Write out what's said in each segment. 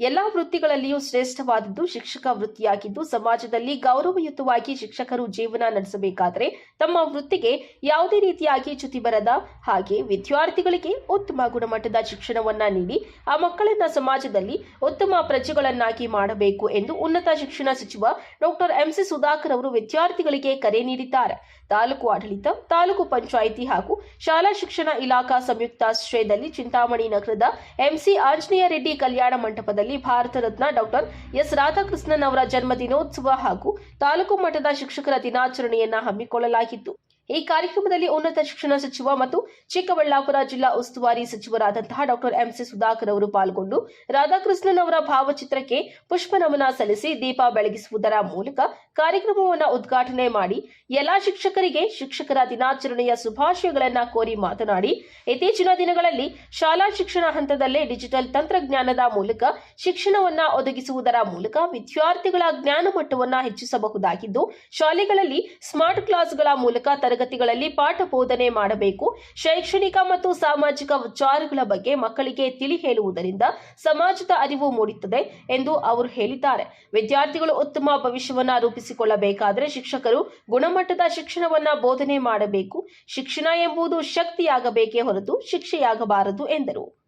ಎಲ್ಲಾ ವೃತ್ತಿಗಳಲ್ಲಿಯೂ ಶ್ರೇಷ್ಠವಾದದ್ದು ಶಿಕ್ಷಕ ವೃತ್ತಿಯಾಗಿದ್ದು ಸಮಾಜದಲ್ಲಿ ಗೌರವಯುತವಾಗಿ ಶಿಕ್ಷಕರು ಜೀವನ ನಡೆಸಬೇಕಾದರೆ ತಮ್ಮ ವೃತ್ತಿಗೆ ಯಾವುದೇ ರೀತಿಯಾಗಿ ಚ್ಯುತಿ ಬರದ ಹಾಗೆ ವಿದ್ಯಾರ್ಥಿಗಳಿಗೆ ಉತ್ತಮ ಗುಣಮಟ್ಟದ ಶಿಕ್ಷಣವನ್ನ ನೀಡಿ, ಆ ಮಕ್ಕಳನ್ನ ಸಮಾಜದಲ್ಲಿ ಉತ್ತಮ ಪ್ರಜೆಗಳನ್ನಾಗಿ ಮಾಡಬೇಕು ಎಂದು ಉನ್ನತ ಶಿಕ್ಷಣ ಸಚಿವ ಡಾಕ್ಟರ್ ಎಂಸಿ ಸುಧಾಕರ್ ಅವರು ವಿದ್ಯಾರ್ಥಿಗಳಿಗೆ ಕರೆ ನೀಡಿದ್ದಾರೆ. ತಾಲೂಕು ಆಡಳಿತ, ತಾಲೂಕು ಪಂಚಾಯಿತಿ ಹಾಗೂ ಶಾಲಾ ಶಿಕ್ಷಣ ಇಲಾಖಾ ಸಂಯುಕ್ತಾಶ್ರಯದಲ್ಲಿ ಚಿಂತಾಮಣಿ ನಗರದ ಎಂಸಿ ಆಂಜನೇಯ ರೆಡ್ಡಿ ಕಲ್ಯಾಣ ಮಂಟಪದಲ್ಲಿ ಭಾರತ ರತ್ನ ಡಾಕ್ಟರ್ ಎಸ್ ರಾಧಾಕೃಷ್ಣನ್ ಅವರ ಜನ್ಮ ದಿನೋತ್ಸವ ಹಾಗೂ ತಾಲೂಕು ಮಟ್ಟದ ಶಿಕ್ಷಕರ ದಿನಾಚರಣೆಯನ್ನ ಹಮ್ಮಿಕೊಳ್ಳಲಾಗಿತ್ತು ಈ ಕಾರ್ಯಕ್ರಮದಲ್ಲಿ ಉನ್ನತ ಶಿಕ್ಷಣ ಸಚಿವ ಮತ್ತು ಚಿಕ್ಕಬಳ್ಳಾಪುರ ಜಿಲ್ಲಾ ಉಸ್ತುವಾರಿ ಸಚಿವರಾದಂತಹ ಡಾಕ್ಟರ್ ಎಂಸಿ ಸುಧಾಕರ್ ಅವರು ಪಾಲ್ಗೊಂಡು ರಾಧಾಕೃಷ್ಣನ್ ಅವರ ಭಾವಚಿತ್ರಕ್ಕೆ ಪುಷ್ಪ ನಮನ ಸಲ್ಲಿಸಿ ದೀಪ ಬೆಳಗಿಸುವುದರ ಮೂಲಕ ಕಾರ್ಯಕ್ರಮವನ್ನು ಉದ್ಘಾಟನೆ ಮಾಡಿ ಎಲ್ಲಾ ಶಿಕ್ಷಕರಿಗೆ ಶಿಕ್ಷಕರ ದಿನಾಚರಣೆಯ ಶುಭಾಶಯಗಳನ್ನ ಕೋರಿ ಮಾತನಾಡಿ, ಇತ್ತೀಚಿನ ದಿನಗಳಲ್ಲಿ ಶಾಲಾ ಶಿಕ್ಷಣ ಹಂತದಲ್ಲೇ ಡಿಜಿಟಲ್ ತಂತ್ರಜ್ಞಾನದ ಮೂಲಕ ಶಿಕ್ಷಣವನ್ನ ಒದಗಿಸುವುದರ ಮೂಲಕ ವಿದ್ಯಾರ್ಥಿಗಳ ಜ್ಞಾನ ಮಟ್ಟವನ್ನ ಹೆಚ್ಚಿಸಬಹುದಾಗಿದ್ದು, ಶಾಲೆಗಳಲ್ಲಿ ಸ್ಮಾರ್ಟ್ ಕ್ಲಾಸ್ಗಳ ಮೂಲಕ ತರಗತಿಗಳಲ್ಲಿ ಪಾಠ ಬೋಧನೆ ಮಾಡಬೇಕು. ಶೈಕ್ಷಣಿಕ ಮತ್ತು ಸಾಮಾಜಿಕ ವಿಚಾರಗಳ ಬಗ್ಗೆ ಮಕ್ಕಳಿಗೆ ತಿಳಿ ಹೇಳುವುದರಿಂದ ಸಮಾಜದ ಅರಿವು ಮೂಡುತ್ತದೆ ಎಂದು ಅವರು ಹೇಳಿದ್ದಾರೆ. ವಿದ್ಯಾರ್ಥಿಗಳು ಉತ್ತಮ ಭವಿಷ್ಯವನ್ನ ರೂಪಿಸಿಕೊಳ್ಳಬೇಕಾದರೆ ಶಿಕ್ಷಕರು ಗುಣಮಟ್ಟದ ಶಿಕ್ಷಣವನ್ನ ಬೋಧನೆ ಮಾಡಬೇಕು. ಶಿಕ್ಷಣ ಎಂಬುದು ಶಕ್ತಿಯಾಗಬೇಕೇ ಹೊರತು ಶಿಕ್ಷೆಯಾಗಬಾರದು ಎಂದರು.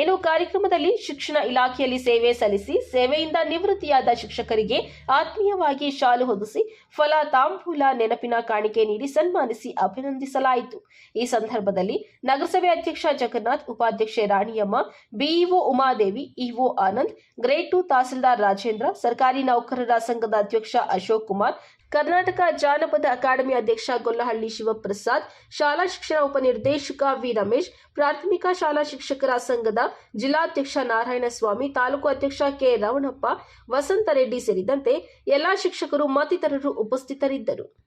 ಇನ್ನು ಕಾರ್ಯಕ್ರಮದಲ್ಲಿ ಶಿಕ್ಷಣ ಇಲಾಖೆಯಲ್ಲಿ ಸೇವೆ ಸಲ್ಲಿಸಿ, ಸೇವೆಯಿಂದ ನಿವೃತ್ತಿಯಾದ ಶಿಕ್ಷಕರಿಗೆ ಆತ್ಮೀಯವಾಗಿ ಶಾಲು ಹೊದಿಸಿ, ಫಲ ತಾಂಬೂಲ ನೆನಪಿನ ಕಾಣಿಕೆ ನೀಡಿ ಸನ್ಮಾನಿಸಿ ಅಭಿನಂದಿಸಲಾಯಿತು. ಈ ಸಂದರ್ಭದಲ್ಲಿ ನಗರಸಭೆ ಅಧ್ಯಕ್ಷ ಜಗನ್ನಾಥ್, ಉಪಾಧ್ಯಕ್ಷೆ Raniyamma, BEO Umadevi, EO Anand grade two tahsildar Rajendra, ಸರ್ಕಾರಿ ನೌಕರರ ಸಂಘದ ಅಧ್ಯಕ್ಷ ಅಶೋಕ್ ಕುಮಾರ್ ಕರ್ನಾಟಕ ಜಾನಪದ ಅಕಾಡೆಮಿ ಅಧ್ಯಕ್ಷ ಗೊಲ್ಲಹಳ್ಳಿ ಶಿವಪ್ರಸಾದ್, ಶಾಲಾ ಶಿಕ್ಷಣ ಉಪನಿರ್ದೇಶಕ ವಿ ರಮೇಶ್, ಪ್ರಾಥಮಿಕ ಶಾಲಾ ಶಿಕ್ಷಕರ ಸಂಘದ ಜಿಲ್ಲಾಧ್ಯಕ್ಷ ನಾರಾಯಣಸ್ವಾಮಿ, ತಾಲೂಕು ಅಧ್ಯಕ್ಷ ಕೆ ರವಣಪ್ಪ, ವಸಂತ ರೆಡ್ಡಿ ಸೇರಿದಂತೆ ಎಲ್ಲಾ ಶಿಕ್ಷಕರು ಮತ್ತಿತರರು ಉಪಸ್ಥಿತರಿದ್ದರು.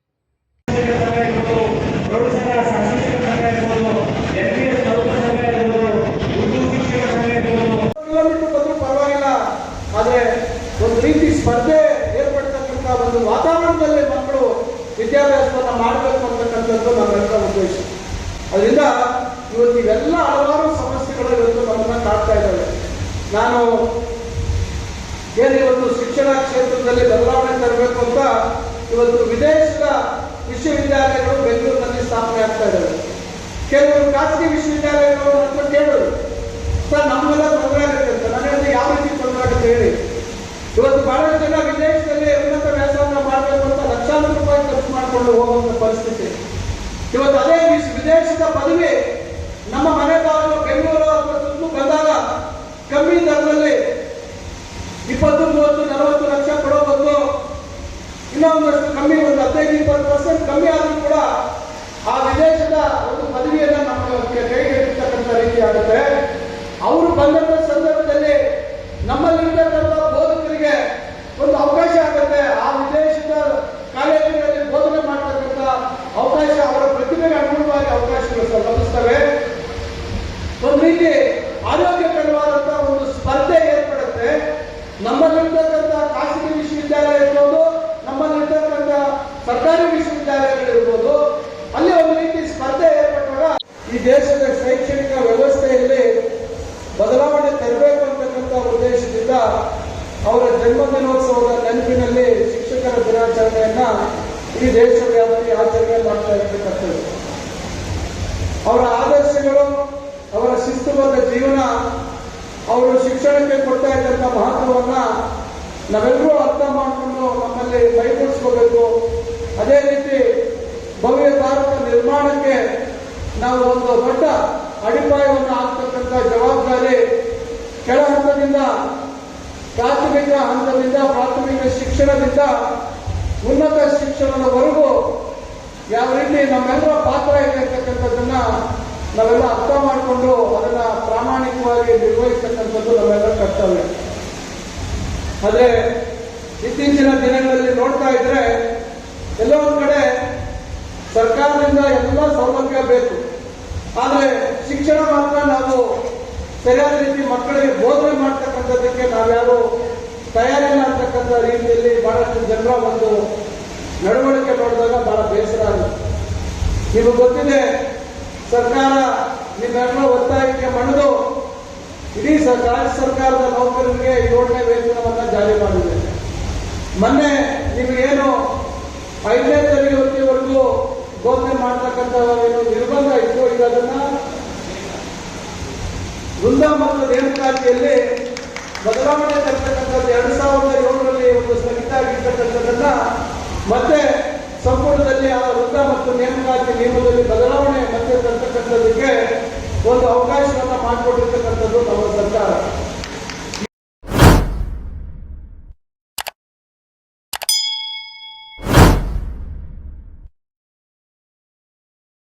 ಒಂದು ವಾತಾವರಣದಲ್ಲಿ ಮಕ್ಕಳು ವಿದ್ಯಾಭ್ಯಾಸವನ್ನು ಮಾಡಬೇಕು ಅಂತಕ್ಕಂಥದ್ದು ನಮ್ಮೆಲ್ಲರ ಉದ್ದೇಶ. ಅದರಿಂದ ಇವತ್ತು ಇವೆಲ್ಲ ಹಲವಾರು ಸಮಸ್ಯೆಗಳು ಇವತ್ತು ನಮ್ಮನ್ನು ಕಾಡ್ತಾ ಇದ್ದಾವೆ. ನಾನು ಏನು ಇವತ್ತು ಶಿಕ್ಷಣ ಕ್ಷೇತ್ರದಲ್ಲಿ ಬದಲಾವಣೆ ತರಬೇಕು ಅಂತ ಇವತ್ತು ವಿದೇಶದ ವಿಶ್ವವಿದ್ಯಾಲಯಗಳು ಬೆಂಗಳೂರಿನಲ್ಲಿ ಸ್ಥಾಪನೆ ಆಗ್ತಾ ಇದ್ದಾವೆ. ಕೆಲವರು ಖಾಸಗಿ ವಿಶ್ವವಿದ್ಯಾಲಯಗಳು ಅಂತ ಕೇಳೋದು ಸರ್, ನಮ್ಮೆಲ್ಲ ತೊಂದರೆ ಆಗುತ್ತೆ ಅಂತ. ನನಗೆ ಯಾವ ರೀತಿ ತೊಂದರೆ ಆಗುತ್ತೆ ಹೇಳಿ. ಇವತ್ತು ಬಹಳಷ್ಟು ಮಾಡಿಕೊಂಡು ಹೋಗುವಂತ ಪರಿಸ್ಥಿತಿ. ಇವತ್ತು ಅದೇ ವಿದೇಶದ ಪದವಿ ಜನ್ಮದಿನೋತ್ಸವದ ನೆನಪಿನಲ್ಲಿ ಶಿಕ್ಷಕರ ದಿನಾಚರಣೆಯನ್ನ ಈ ದೇಶವ್ಯಾಪಿ ಆಚರಣೆ ಮಾಡ್ತಾ ಇರ್ತಕ್ಕಂಥದ್ದು. ಅವರ ಆದರ್ಶಗಳು, ಅವರ ಶಿಸ್ತುಬದ್ಧ ಜೀವನ, ಅವರು ಶಿಕ್ಷಣಕ್ಕೆ ಕೊಡ್ತಾ ಇದ್ದಂಥ ಮಹತ್ವವನ್ನ ನಾವೆಲ್ಲರೂ ಅರ್ಥ ಮಾಡಿಕೊಂಡು ನಮ್ಮಲ್ಲಿ ಮೈಗೂಡಿಸ್ಕೋಬೇಕು. ಅದೇ ರೀತಿ ಭವ್ಯ ಭಾರತ ನಿರ್ಮಾಣಕ್ಕೆ ನಾವು ಒಂದು ದೊಡ್ಡ ಅಡಿಪಾಯವನ್ನು ಹಾಕ್ತಕ್ಕಂಥ ಜವಾಬ್ದಾರಿ ಕೆಳ ಹಂತದಿಂದ ಪ್ರಾಥಮಿಕ ಹಂತದಿಂದ ಪ್ರಾಥಮಿಕ ಶಿಕ್ಷಣದಿಂದ ಉನ್ನತ ಶಿಕ್ಷಣದವರೆಗೂ ಯಾವ ರೀತಿ ನಮ್ಮೆಲ್ಲರ ಪಾತ್ರ ಇದೆ ಅಂತಕ್ಕಂಥದ್ದನ್ನ ನಾವೆಲ್ಲ ಅರ್ಥ ಮಾಡಿಕೊಂಡು ಅದನ್ನ ಪ್ರಾಮಾಣಿಕವಾಗಿ ನಿರ್ವಹಿಸ್ತಕ್ಕಂಥದ್ದು ನಮ್ಮೆಲ್ಲರ ಕರ್ತವ್ಯ. ಆದರೆ ಇತ್ತೀಚಿನ ದಿನಗಳಲ್ಲಿ ನೋಡ್ತಾ ಇದ್ರೆ ಎಲ್ಲೋ ಕಡೆ ಸರ್ಕಾರದಿಂದ ಎಲ್ಲ ಸೌಲಭ್ಯ ಬೇಕು. ಆದರೆ ಶಿಕ್ಷಣ ಮಾತ್ರ ನಾವು ಸರಿಯಾದ ರೀತಿ ಮಕ್ಕಳಿಗೆ ಬೋಧನೆ ಮಾಡ್ತಕ್ಕಂಥದ್ದಕ್ಕೆ ನಾವ್ಯಾರು ತಯಾರಿಲ್ಲ ಅಂತಕ್ಕಂಥ ರೀತಿಯಲ್ಲಿ ಬಹಳಷ್ಟು ಜನರ ಒಂದು ನಡವಳಿಕೆ ನೋಡಿದಾಗ ಬಹಳ ಬೇಸರ ಆಗುತ್ತೆ. ನಿಮಗೆ ಗೊತ್ತಿದೆ, ಸರ್ಕಾರ ನಿಮ್ಮೆಲ್ಲರ ಒತ್ತಾಯಕ್ಕೆ ಮಣಿದು ಇಡೀ ರಾಜ್ಯ ಸರ್ಕಾರದ ನೌಕರರಿಗೆ ಏಳನೇ ವೇತನವನ್ನು ಜಾರಿ ಮಾಡಿದೆ. ಮೊನ್ನೆ ನಿಮಗೇನು ಐದನೇ ತರಗತಿವರೆಗೂ ಬೋಧನೆ ಮಾಡ್ತಕ್ಕಂಥ ಏನು ನಿರ್ಬಂಧ ಇತ್ತು, ಈಗ ಅದನ್ನ ವೃಂದ ನೇಮಕಾತಿಯಲ್ಲಿ ಬದಲಾವಣೆ ತರ್ತಕ್ಕಂಥದ್ದು